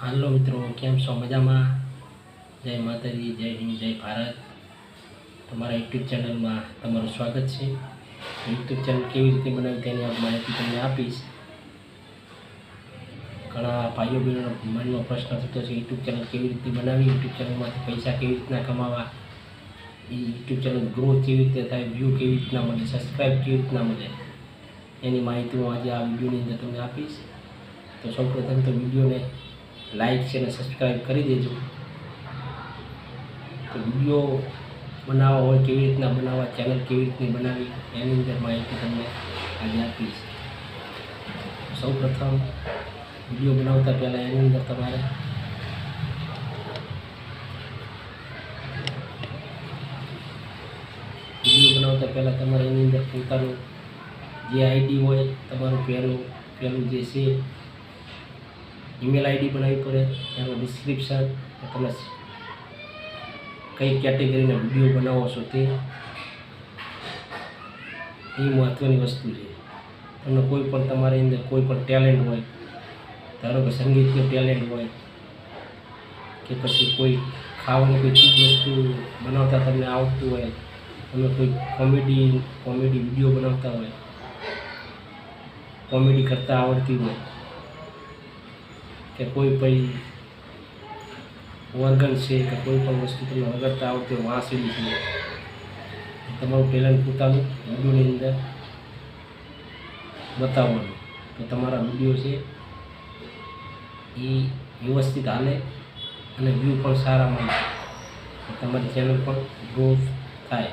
હાલો મિત્રો, કેમ છો? મજામાં? જય માતાજી, જય હિન્દ, જય ભારત. તમારા યુટ્યુબ ચેનલમાં તમારું સ્વાગત છે. યુટ્યુબ ચેનલ કેવી રીતે બનાવી તેની માહિતી તમને આપીશ. ઘણા ભાઈઓ બહેનોનો મનનો પ્રશ્ન થતો છે, યુટ્યુબ ચેનલ કેવી રીતે બનાવી, યુટ્યુબ ચેનલમાંથી પૈસા કેવી રીતના કમાવા? એ યુટ્યુબ ચેનલ ગ્રોથ કેવી રીતે થાય વ્યૂ કેવી રીતના મળે સબસ્ક્રાઈબ કેવી રીતના મળે? એની માહિતી હું આજે આ વિડીયોની અંદર તમને આપીશ. તો સૌપ્રથમ તો વિડીયોને લાઈક છે અને સબસ્ક્રાઈબ કરી દેજો. તો વીડિયો બનાવવા હોય કેવી રીતના બનાવવા ચેનલ કેવી રીતની બનાવી, એની અંદર માહિતી તમને આજે આપીશ. સૌ પ્રથમ વીડિયો બનાવતા પહેલાં એની અંદર તમારે વીડિયો બનાવતા પહેલાં તમારે એની અંદર પોતાનું જે આઈડી હોય, તમારું પહેલું પહેલું જે છે ઈમેલ આઈડી બનાવવી પડે, એનું ડિસ્ક્રિપ્શન તમે કઈ કેટેગરીના વીડિયો બનાવો છો તે, એ મહત્ત્વની વસ્તુ છે. તમને કોઈ પણ તમારી અંદર કોઈ પણ ટેલેન્ટ હોય, ધારો કે સંગીતનું ટેલેન્ટ હોય, કે પછી કોઈ ખાવાની કોઈ ચીજ વસ્તુ બનાવતા તમને આવડતું હોય, તમે કોઈ કોમેડી કોમેડી વીડિયો બનાવતા હોય કોમેડી કરતાં આવડતી હોય કે કોઈ પણ ઓર્ગન છે કે કોઈ પણ વસ્તુ તમને વગરતા આવડતી વાંસળી છે તમારું ટેલેન્ટ પોતાનું વિડીયોની અંદર બતાવવાનું. તો તમારા વીડિયો છે એ વ્યવસ્થિત હાલે અને વ્યૂ પણ સારા મળે. તમારી ચેનલ પણ ગ્રોથ થાય.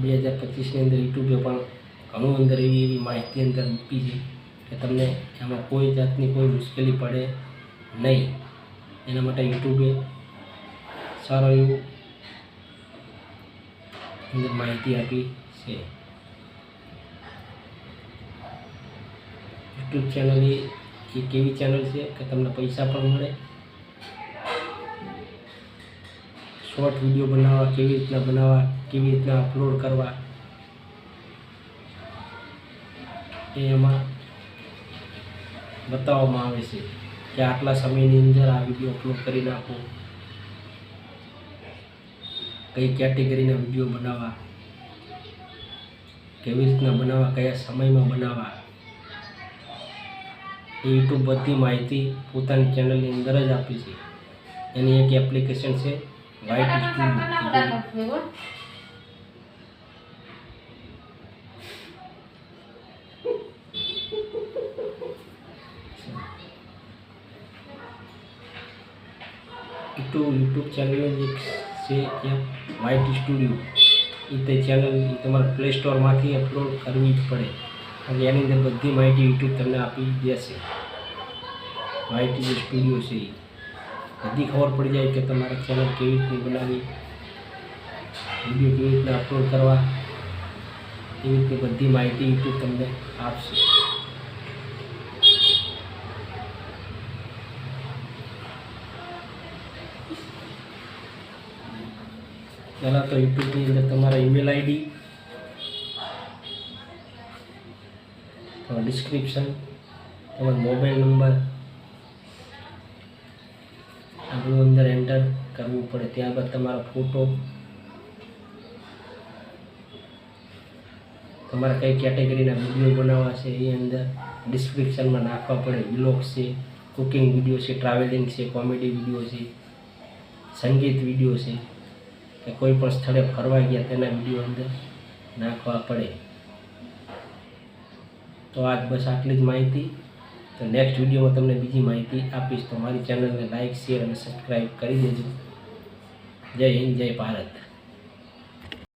બે હજાર પચીસની અંદર યુટ્યુબે પણ ઘણું અંદર એવી એવી માહિતી અંદર મૂકી છે કે તમને એમાં કોઈ જાતની કોઈ મુશ્કેલી પડે નહીં. એના માટે યુટ્યુબે સારો એવું અંદર માહિતી આપી છે. યુટ્યુબ ચેનલ એ એક એવી ચેનલ છે કે તમને પૈસા પણ મળે. શોર્ટ વીડિયો બનાવવા, કેવી રીતના બનાવવા, કેવી રીતના અપલોડ કરવા એ એમાં બતાવવામાં આવે છે કે આટલા સમયની અંદર આ વીડિયો અપલોડ કરી નાખો. કઈ કેટેગરીના વીડિયો બનાવવા? કેવી રીતના બનાવવા? કયા સમયમાં બનાવવા? એ યુટ્યુબ બધી માહિતી પોતાની ચેનલની અંદર જ આપી છે. એની એક એપ્લિકેશન છે વ્હાઇટ સ્ટુડિયો યુટ્યુબ યુટ્યુબ ચેનલની જે છે એપ વ્હાઇટ સ્ટુડિયો એ તે ચેનલ એ તમારે પ્લે સ્ટોરમાંથી અપલોડ કરવી જ પડે. અને એની અંદર બધી માહિતી યુટ્યુબ તમને આપી દેશે. વ્હાઇટ જે સ્ટુડિયો છે એ બધી ખબર પડી જાય કે તમારે ચેનલ કેવી રીતની બનાવવી વીડિયો કેવી રીતના અપલોડ કરવા, એવી રીતે બધી માહિતી યુટ્યુબ તમને આપશે. પહેલાં તો યુટ્યુબની અંદર તમારા ઈમેલ આઈડી ડિસ્ક્રિપ્શન તમારો મોબાઈલ નંબર આપણું અંદર એન્ટર કરવું પડે. ત્યારબાદ તમારો ફોટો તમારે કઈ કેટેગરીના વીડિયો બનાવવા છે એ અંદર ડિસ્ક્રિપ્શનમાં નાખવા પડે. વ્લોગ્સ છે કુકિંગ વીડિયો છે ટ્રાવેલિંગ છે કોમેડી વીડિયો છે, સંગીત વીડિયો છે. કે કોઈ પણ સ્થળે ફરવા ગયા તેના વીડિયો અંદર નાખવા પડે. તો આજ બસ આટલી જ માહિતી. તો નેક્સ્ટ વિડીયોમાં તમને બીજી માહિતી આપીશ. તો મારી ચેનલને લાઇક શેર અને સબસ્ક્રાઈબ કરી દેજો. જય હિન્દ, જય ભારત.